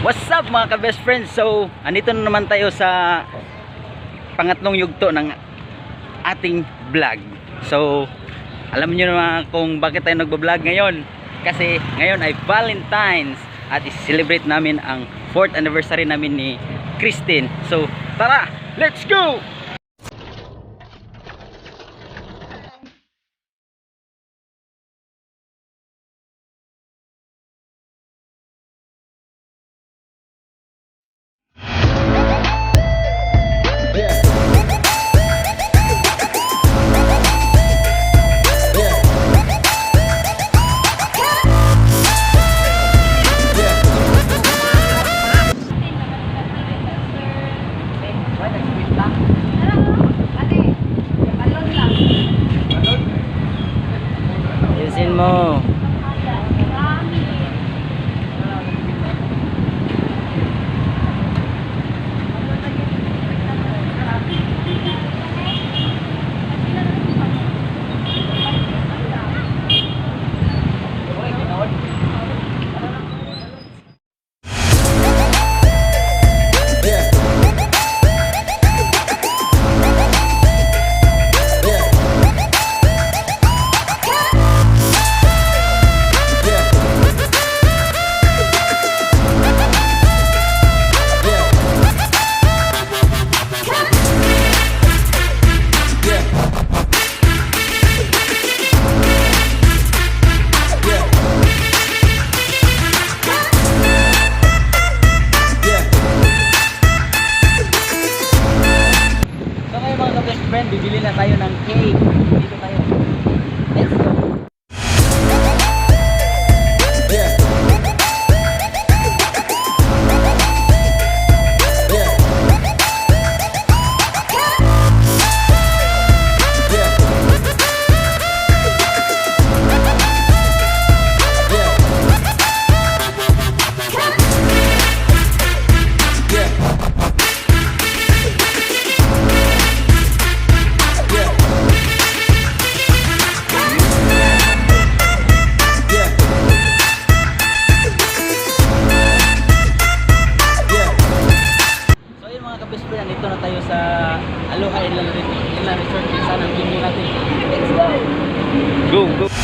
What's up mga ka-best friends? So, andito na naman tayo sa pangatlong yugto ng ating vlog. So, alam niyo naman kung bakit tayo nagbo-vlog ngayon. Kasi ngayon ay Valentine's at i-celebrate namin ang 4th anniversary namin ni Christine. So, tara, let's go! Tayo ng cake. Go, go!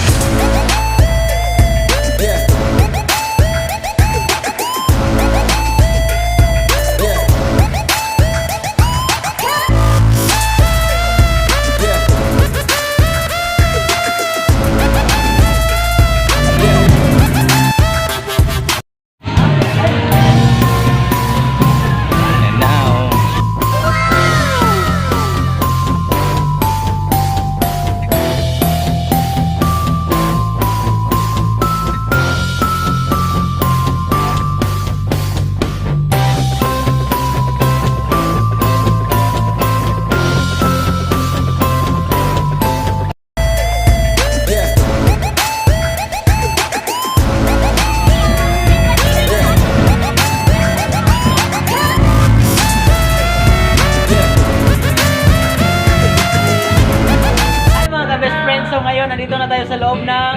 Sa loob ng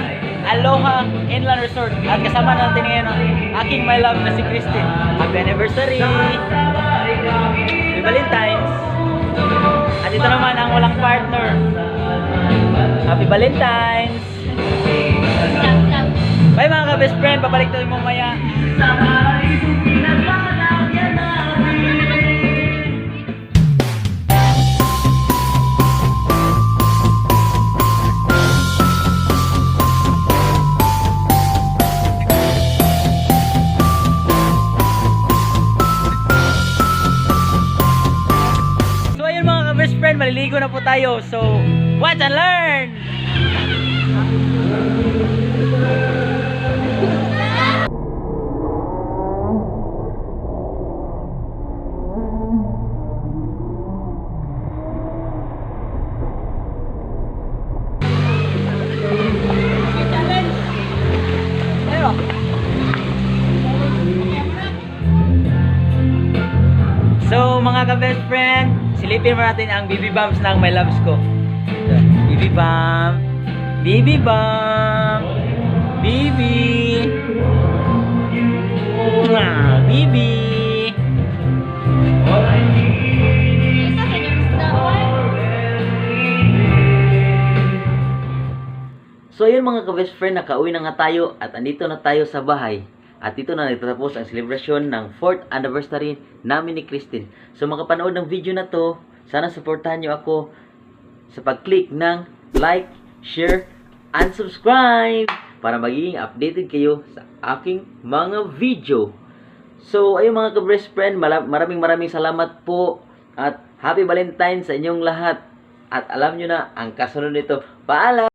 Aloha Inland Resort at kasama natin ngayon ang aking my love na si Christine. Happy anniversary! Happy Valentine's! At ito naman ang walang partner. Happy Valentine's! Bye mga ka-best friend, babalik tayo mamaya. Maliligo na po tayo. So, watch and learn! So mga ka-best friend, silipin mo natin ang BB Bumps ng My Loves ko. Ito, BB Bump, BB Bump, BB. Mwah! Isda. So yun mga ka-best friend, nakauwi na nga tayo at andito na tayo sa bahay. At dito na nagtatapos ang celebration ng 4th anniversary namin ni Christine. So makapanood ng video na to, sana supportahan nyo ako sa pag-click ng like, share, and subscribe para magiging updated kayo sa aking mga video. So, ayun mga ka-best friend, maraming maraming salamat po at Happy Valentine sa inyong lahat. At alam nyo na, ang kasunod nito, paalam!